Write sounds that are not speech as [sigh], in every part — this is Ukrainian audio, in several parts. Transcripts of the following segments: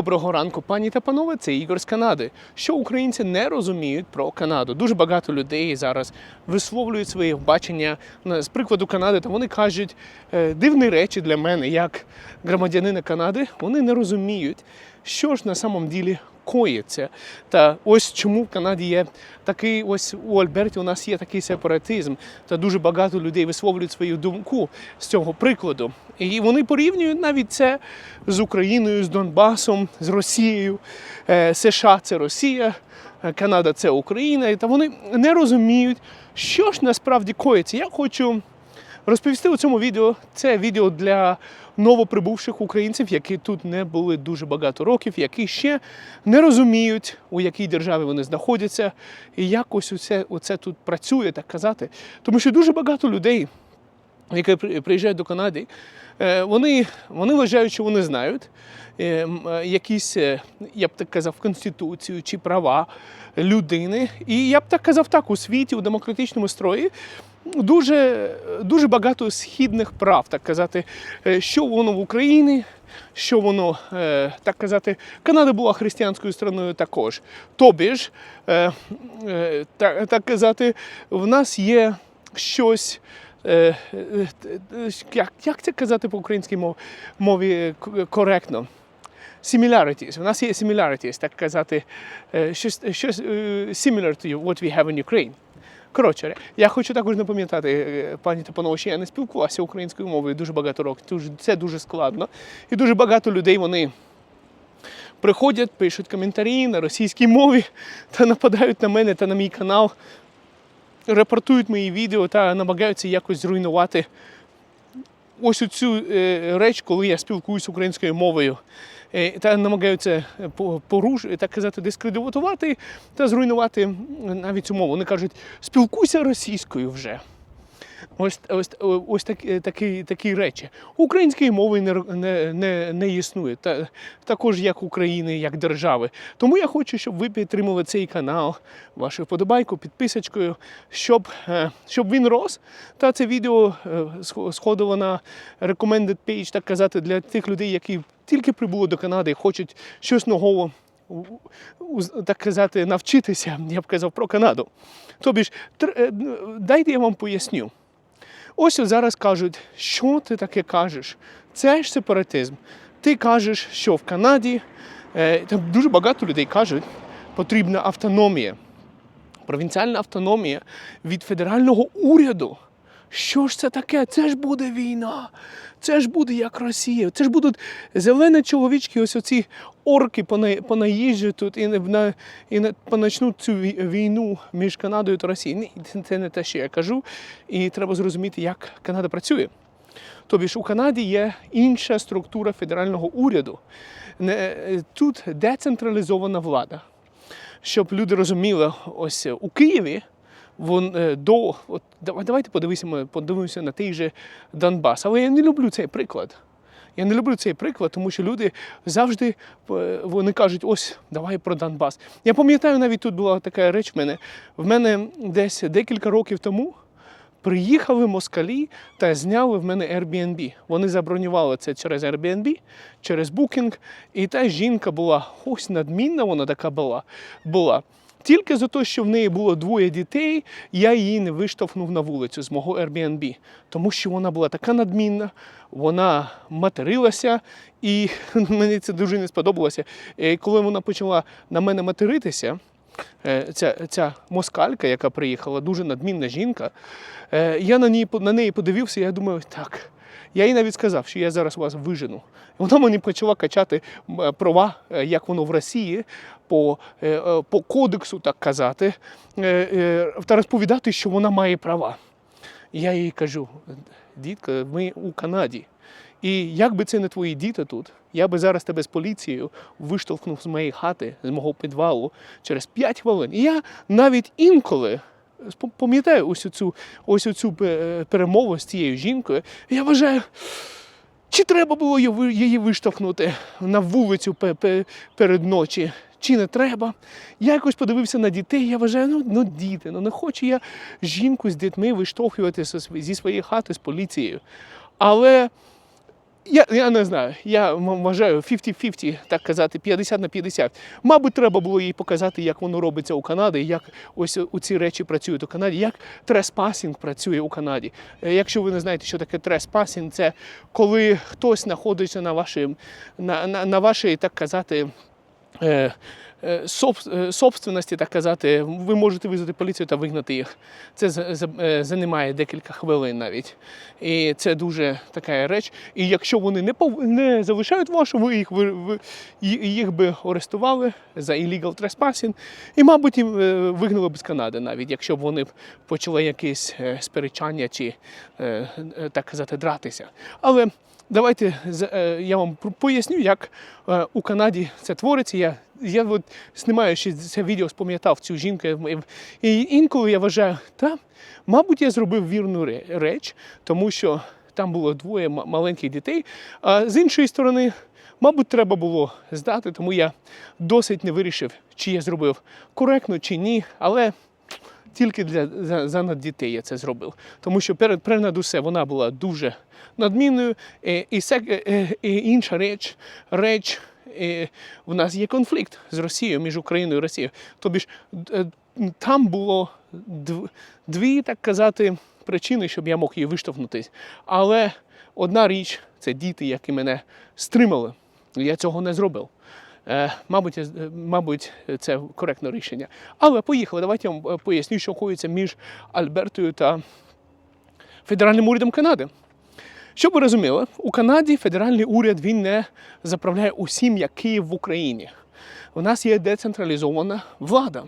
Доброго ранку, пані та панове. Це Ігор з Канади. Що українці не розуміють про Канаду? Дуже багато людей зараз висловлюють своє бачення з прикладу Канади. Та вони кажуть е, дивні речі для мене, як громадянина Канади. Вони не розуміють, що ж на самом ділі коїться. Та ось чому в Канаді є такий, ось у Альберті у нас є такий сепаратизм, та дуже багато людей висловлюють свою думку з цього прикладу. І вони порівнюють навіть це з Україною, з Донбасом, з Росією. Е, США це Росія, е, Канада це Україна. Та вони не розуміють, що ж насправді коїться. Я хочу розповісти у цьому відео. Це відео для новоприбувших українців, які тут не були дуже багато років, які ще не розуміють, у якій державі вони знаходяться, і як ось оце, оце тут працює, так казати. Тому що дуже багато людей, які при- приїжджають до Канади, е, вони, вони вважають, що вони знають е, е, якісь, я б так казав, конституцію чи права людини. І я б так казав так, у світі, у демократичному строї дуже, дуже багато східних прав, так казати, е, що воно в Україні. Що воно, е, так казати, Канада була християнською страною також. Тобі ж, е, так, так казати, в нас є щось. Як, як це казати по українській мові, мові коректно? Similarities. У нас є similarities, так казати, щось, щось similar to what we have in Ukraine. Коротше, я хочу також напам'ятати, е, пані та панове, що я не спілкувався українською мовою дуже багато років. Це дуже складно. І дуже багато людей вони приходять, пишуть коментарі на російській мові [laughs] та нападають на мене та на мій канал, репортують мої відео та намагаються якось зруйнувати ось цю е, реч, коли я спілкуюся українською мовою. Е, Та намагаються по- поруш, так казати, дискредитувати та зруйнувати навіть цю мову. Вони кажуть, спілкуйся російською вже. Ось, ось, ось такі, такі, такі речі. Української мови не, не, не, не існує, та, також як України, як держави. Тому я хочу, щоб ви підтримали цей канал вашою вподобайкою, підписочкою, щоб, е, щоб він рос. Та це відео е, сходило на recommended page, так казати, для тих людей, які тільки прибули до Канади і хочуть щось нового так казати, навчитися, я б казав, про Канаду. Тобі ж, е, дайте я вам поясню. Ось от зараз кажуть, що ти таке кажеш? Це ж сепаратизм. Ти кажеш, що в Канаді е, там дуже багато людей кажуть, потрібна автономія, провінціальна автономія від федерального уряду. Що ж це таке? Це ж буде війна. Це ж буде як Росія. Це ж будуть зелені чоловічки, ось оці орки пона- понаїжджать тут і, на, і не- поначнуть цю війну між Канадою та Росією. Ні, це- не те, що я кажу. І треба зрозуміти, як Канада працює. Тобі ж у Канаді є інша структура федерального уряду. Е, Тут децентралізована влада. Щоб люди розуміли, ось у Києві вон, е, до. От, давай- давайте подивимося, подивимося на той же Донбас. Але я не люблю цей приклад. Я не люблю цей приклад, тому що люди завжди е, вони кажуть, ось давай про Донбас. Я пам'ятаю, навіть тут була така реч в мене. В мене десь декілька років тому приїхали москалі та зняли в мене Airbnb. Вони забронювали це через Airbnb, через Booking. І та жінка була ось надмінна, вона така була. була. Тільки за те, що в неї було двоє дітей, я її не виштовхнув на вулицю з мого Airbnb, тому що вона була така надмінна, вона материлася, і [laughs] мені це дуже не сподобалося. І коли вона почала на мене материтися, е, ця, ця москалька, яка приїхала, дуже надмінна жінка, е, я на, ній, на неї подивився, я думаю, так. Я їй навіть сказав, що я зараз вас вижену. Вона мені почала качати е, права, е, як воно в Росії, по, е, по кодексу, так казати, та розповідати, що вона має права. Я їй кажу: дітка, ми у Канаді. І як би це не твої діти тут, я би зараз тебе з поліцією виштовхнув з моєї хати, з мого підвалу через 5 хвилин. І я навіть інколи пам'ятаю ось цю ось цю перемову з цією жінкою. Я вважаю, чи треба було її виштовхнути на вулицю пе- пе- перед ночі? Чи не треба? Я якось подивився на дітей, я вважаю, ну, ну діти, ну не хочу я жінку з дітьми виштовхувати зі своєї хати з поліцією. Але Я, я не знаю, я вважаю 50-50, так казати, 50 на 50. Мабуть, треба було їй показати, як воно робиться у Канаді, як ось у ці речі працюють у Канаді, як треспасінг працює у Канаді. Е, Якщо ви не знаєте, що таке треспасінг, це коли хтось знаходиться на вашій, на, на, на вашій, так казати, е, собственності, так казати, ви можете визвати поліцію та вигнати їх. Це е, займає декілька хвилин навіть. І це дуже така реч. І якщо вони не пов... не залишають вашу, ви їх ви, їх би арестували за illegal trespassing і, мабуть, їм е, вигнали б з Канади, навіть якщо б вони почали якісь е, сперечання чи е, е, так казати дратися. Але давайте е, я вам поясню, як е, у Канаді це твориться. Я, я от, знімаючи це відео, спам'ятав цю жінку. і- І інколи я вважаю, та, мабуть, я зробив вірну реч, тому що там було двоє маленьких дітей. А з іншої сторони, мабуть, треба було здати, тому я досить не вирішив, чи я зробив коректно чи ні. Але тільки для за, за дітей я це зробив. Тому що перед перед усе вона була дуже надмінною. І, і, сек- е, е, і інша реч, реч е, в нас є конфлікт з Росією між Україною і Росією. Тобі ж е, там було дві, так казати, причини, щоб я мог її виштовхнутись. Але одна річ це діти, які мене стримали. Я цього не зробив. Е, мабуть, е, мабуть, це коректне рішення. Але поїхали. Давайте я вам поясню, що коїться між Альбертою та федеральним урядом Канади. Щоб ви розуміли, у Канаді федеральний уряд він не заправляє усім, як Київ в Україні. У нас є децентралізована влада.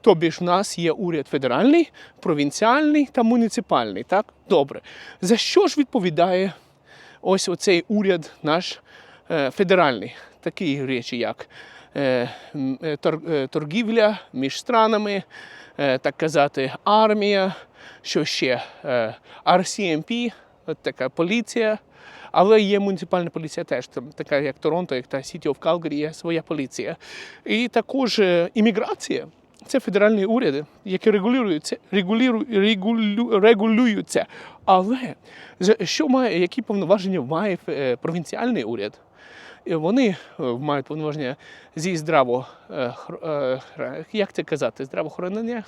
Тобі ж в нас є уряд федеральний, провінціальний та муніципальний. Так? Добре. За що ж відповідає ось оцей уряд наш е, федеральний? Такі речі, як е, е, тор- е, торгівля між странами, е, так казати, армія, що ще е, RCMP, от така поліція. Але є муніципальна поліція теж, там, така як Торонто, як та City of Calgary, є своя поліція. І також е, імміграція. Це федеральні уряди, які регулюються, регулюю, регулю, регулюються. Але що має, які повноваження має е, провінціальний уряд? Вони е, мають повноваження зі здраво, як це казати, здравоохоронення,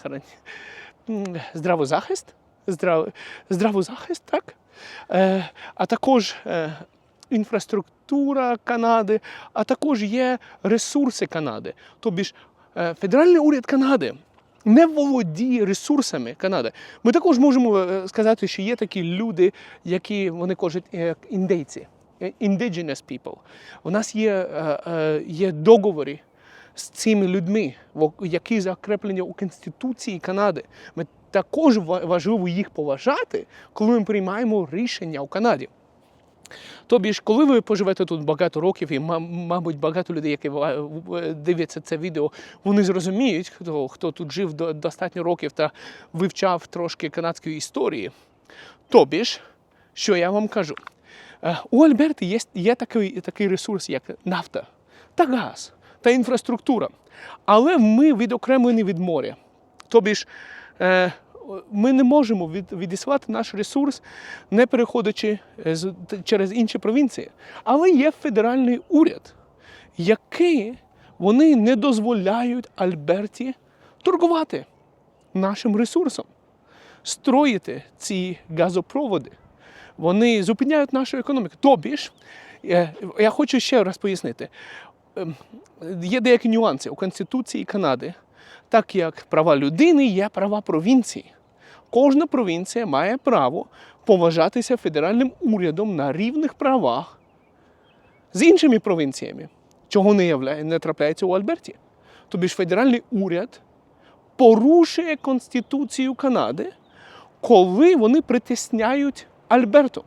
здравозахист, Здрав, здравозахист, так? Е, а також е, інфраструктура Канади, а також є ресурси Канади. Тобі ж е, федеральний уряд Канади не володіє ресурсами Канади. Ми також можемо сказати, що є такі люди, які вони кажуть індейці, indigenous people. У нас є, є договори з цими людьми, які закреплені у Конституції Канади. Ми також важливо їх поважати, коли ми приймаємо рішення у Канаді. Тобі ж, коли ви поживете тут багато років, і, мабуть, багато людей, які дивляться це відео, вони зрозуміють, хто, хто тут жив достатньо років та вивчав трошки канадської історії. Тобі ж, що я вам кажу? Е, У Альберти є, є такий, такий ресурс, як нафта та газ та інфраструктура. Але ми відокремлені від моря. Тобі ж е, ми не можемо від, відіслати наш ресурс, не переходячи е, з- через інші провінції. Але є федеральний уряд, який вони не дозволяють Альберті торгувати нашим ресурсом, строїти ці газопроводи. Вони зупиняють нашу економіку. Тобі ж, е, я хочу ще раз пояснити. Ем, Є деякі нюанси у Конституції Канади, так як права людини є права провінції. Кожна провінція має право поважатися федеральним урядом на рівних правах з іншими провінціями, чого не, являє, не трапляється у Альберті. Тобі ж федеральний уряд порушує Конституцію Канади, коли вони притисняють Альберту.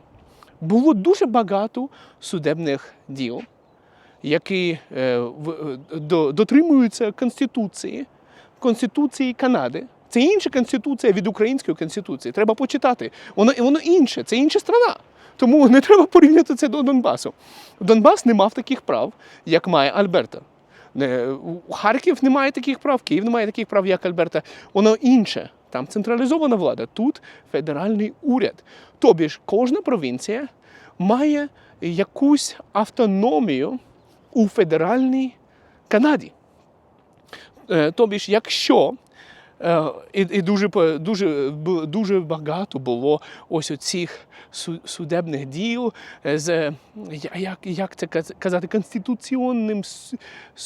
Було дуже багато судебних діл, які е, е, до- дотримуються Конституції, Конституції Канади. Це інша конституція від української конституції. Треба почитати. Воно, воно інше, це інша страна. Тому не треба порівняти це до Донбасу. Донбас не мав таких прав, як має Альберта. Харків не має таких прав, Київ не має таких прав, як Альберта. Воно інше. Там централізована влада, тут федеральний уряд. Тобі ж кожна провінція має якусь автономію у федеральній Канаді. Е, Тобі ж, якщо і, і дуже, дуже, дуже багато було ось оцих су- судебних діл з е, я- як, як це каз- казати, конституційним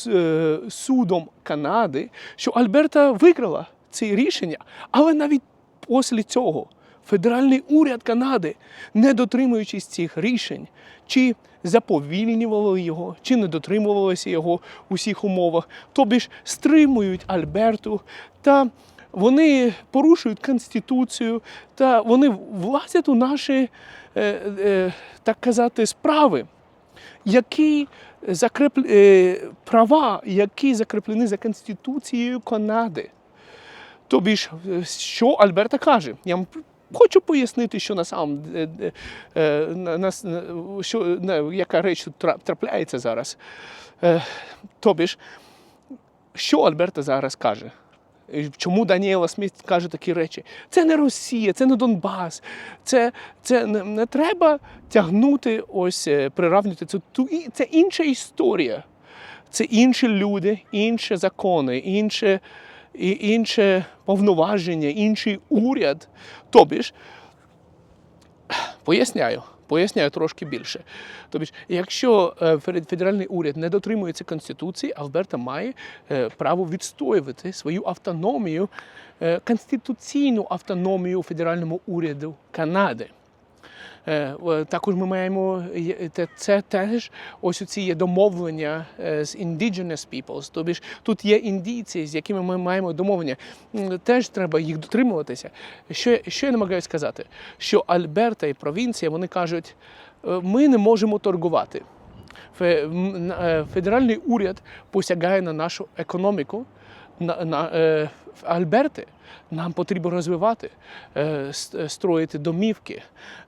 е, судом Канади, що Альберта виграла це рішення, але навіть після цього федеральний уряд Канади, не дотримуючись цих рішень, чи заповільнювали його, чи не дотримувалися його у всіх умовах, тобі ж стримують Альберту та вони порушують Конституцію, та вони влазять у наші, е, е, так казати, справи, які закреп... е, права, які закріплені за Конституцією Канади. Тобі ж, що Альберта каже? Я вам хочу пояснити, що на самом е, е, на- що, на- яка реч тут трапляється зараз. Е, Тобі ж, що Альберта зараз каже? Чому Даніела Сміт каже такі речі? Це не Росія, це не Донбас. Це, це не, не треба тягнути, ось приравнювати це. Це інша історія. Це інші люди, інші закони, інше, і- інше повноваження, інший уряд. Тобі ж, поясняю, поясняю трошки більше. Тобі ж, якщо е, федеральний уряд не дотримується Конституції, Альберта має е, право відстоювати свою автономію, е, конституційну автономію федеральному уряду Канади. Е, Також ми маємо це теж ось ці є домовлення е, з indigenous peoples, тобі ж тут є індійці, з якими ми маємо домовлення. Теж треба їх дотримуватися. Що, що я намагаюся сказати? Що Альберта і провінція вони кажуть, е, ми не можемо торгувати. Федеральний уряд посягає на нашу економіку. На, на, е, Альберти нам потрібно розвивати, е, е, строїти домівки,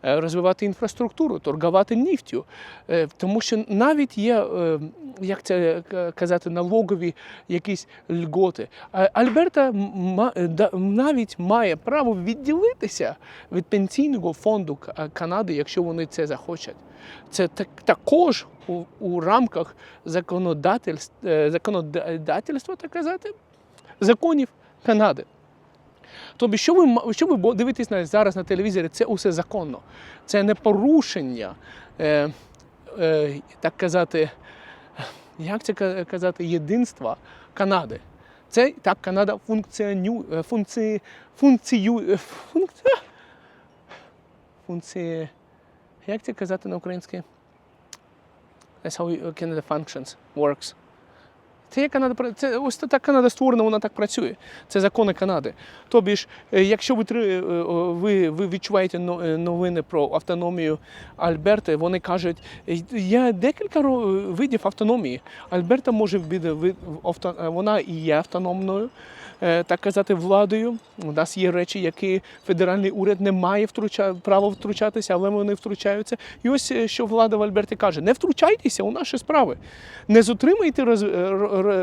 е, розвивати інфраструктуру, торгувати нефтю. Е, Тому що навіть є, е, як це казати, налогові якісь льготи. А Альберта да- навіть має право відділитися від пенсійного фонду Канади, якщо вони це захочуть. Це так, також у, у рамках законодательства, законодательства, так казати, законів Канади. Тобі, що ви, що ви дивитесь на, зараз на телевізорі, це усе законно. Це не порушення, е, е, так казати, як це казати, єдинства Канади. Це так Канада функціонує, функці, функцію, функці, функці, як це казати на українській? That's how Canada functions, works. Це є Канада, це ось так Канада створена, вона так працює. Це закони Канади. Тобі ж, е, якщо ви, е, е, ви, ви відчуваєте новини про автономію Альберти, вони кажуть, «Е, є декілька видів автономії. Альберта може бути вона і є автономною. Так казати, владою. У нас є речі, які федеральний уряд не має втруча... права втручатися, але вони втручаються. І ось що влада в Альберті каже: не втручайтеся у наші справи, не затримайте роз...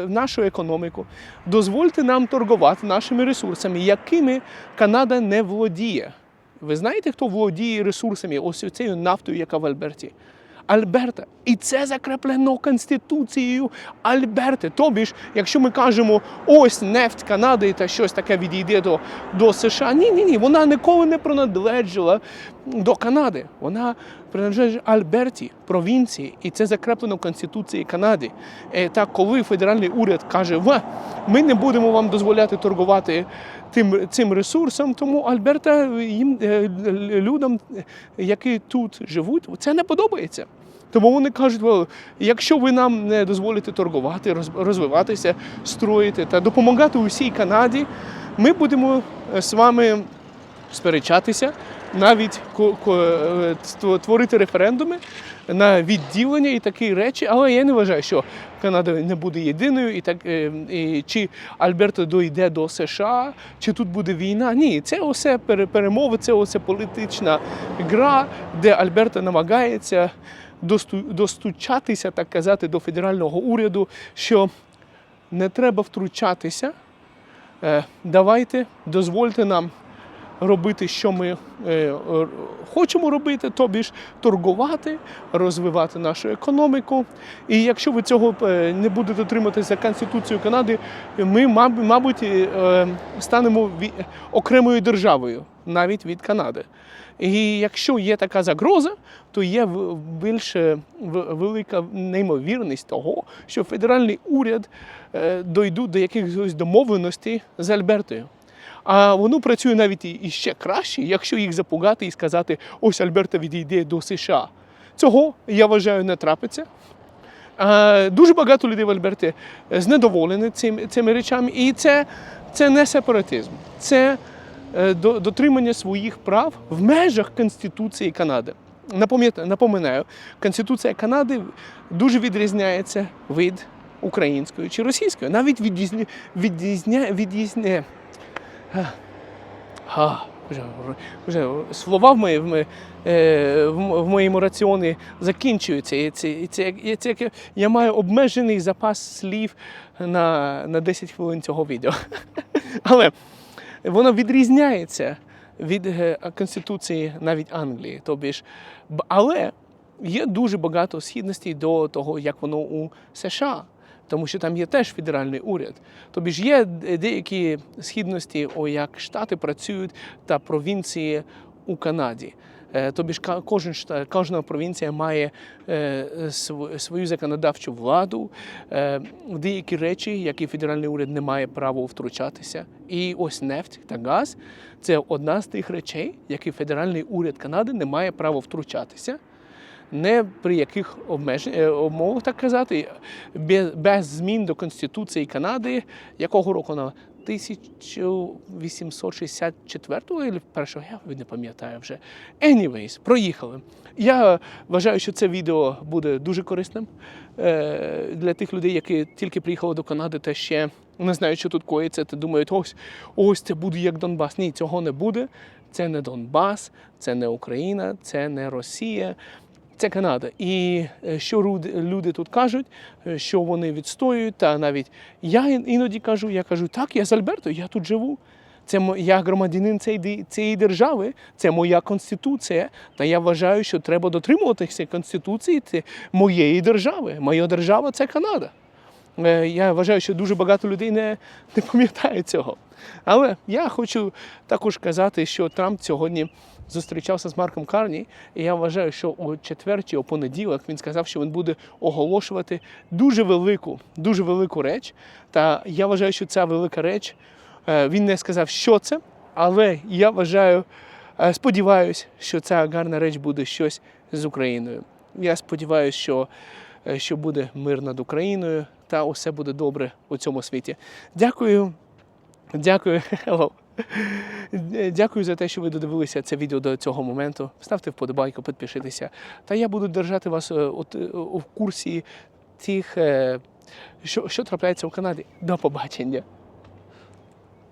нашу економіку, дозвольте нам торгувати нашими ресурсами, якими Канада не володіє. Ви знаєте, хто володіє ресурсами, ось цією нафтою, яка в Альберті? Альберта. І це закріплено Конституцією Альберти. Тобі ж, якщо ми кажемо, ось нефть Канади та щось таке відійде до, до США. Ні, ні, ні, вона ніколи не принадлежала до Канади. Вона принадлежить Альберті, провінції, і це закріплено в Конституції Канади. Так, коли федеральний уряд каже, «Ва, ми не будемо вам дозволяти торгувати тим цим ресурсом, тому Альберта їм людям, які тут живуть, це не подобається. Тому вони кажуть, якщо ви нам не дозволите торгувати, роз- розвиватися, строїти та допомагати усій Канаді, ми будемо з вами сперечатися, навіть е, творити референдуми на відділення і такі речі. Але я не вважаю, що Канада не буде єдиною, і так е, і, чи Альберто дойде до США, чи тут буде війна. Ні, це усе перемови, це усе політична гра, де Альберто намагається достучатися, так казати, до федерального уряду, що не треба втручатися. Е, Давайте, дозвольте нам робити, що ми е, е, хочемо робити, тобі ж торгувати, розвивати нашу економіку. І якщо ви цього е, не будете дотримуватися Конституцією Канади, ми, мабуть, станемо окремою державою навіть від Канади. І якщо є така загроза, то є в- більш е, велика неймовірність того, що федеральний уряд дойдуть до якихось домовленостей з Альбертою. А воно працює навіть і- і ще краще, якщо їх запугати і сказати, ось Альберта відійде до США. Цього я вважаю не трапиться. Е, Дуже багато людей в Альберті знедоволені цим, цими речами, і це, це не сепаратизм, це е, до- дотримання своїх прав в межах Конституції Канади. Напоминаю, Конституція Канади дуже відрізняється від української чи російської. Навіть відрізня, відрізня, відрізня, а, вже, вже слова в, мої, в, мої- е, в моєму раціоні закінчуються. І це, і це, і це, я маю обмежений запас слів на, на 10 хвилин цього відео. [laughs] Але воно відрізняється від е, Конституції навіть Англії. Тобі ж, але є дуже багато східностей до того, як воно у США. Тому що там є теж федеральний уряд. Тобі ж є деякі східності, о, як штати працюють та провінції у Канаді. Е, Тобі ж кожен штат, кожна провінція має е, свою законодавчу владу, е, деякі речі, які федеральний уряд не має права втручатися. І ось нефть та газ це одна з тих речей, які федеральний уряд Канади не має права втручатися. Не при яких обмежень е, так казати, без, змін до Конституції Канади, якого року вона 1864 або першого, я не пам'ятаю вже. Anyways, проїхали. Я вважаю, що це відео буде дуже корисним е, для тих людей, які тільки приїхали до Канади та ще не знають, що тут коїться, та думають, ось, ось це буде як Донбас. Ні, цього не буде. Це не Донбас, це не Україна, це не Росія. Це Канада. І е, що люди, тут кажуть, е, що вони відстоюють, та навіть я іноді кажу, я кажу, так, я з Альберто, я тут живу. Це я громадянин цієї, цієї держави, це моя конституція. Та я вважаю, що треба дотримуватися конституції це моєї держави. Моя держава це Канада. Е, Я вважаю, що дуже багато людей не, не пам'ятають цього. Але я хочу також казати, що Трамп сьогодні зустрічався з Марком Карні, і я вважаю, що о четвер чи о понеділок він сказав, що він буде оголошувати дуже велику, дуже велику реч. Та я вважаю, що ця велика реч, е, він не сказав, що це, але я вважаю, е, сподіваюся, що ця гарна реч буде щось з Україною. Я сподіваюся, що, е, що буде мир над Україною та усе буде добре у цьому світі. Дякую. Дякую. [laughs] Hello. Дякую за те, що ви додивилися це відео до цього моменту. Ставте вподобайку, підпишіться. Та я буду держати вас е, от, е, в курсі тих, е, що, що трапляється у Канаді. До побачення.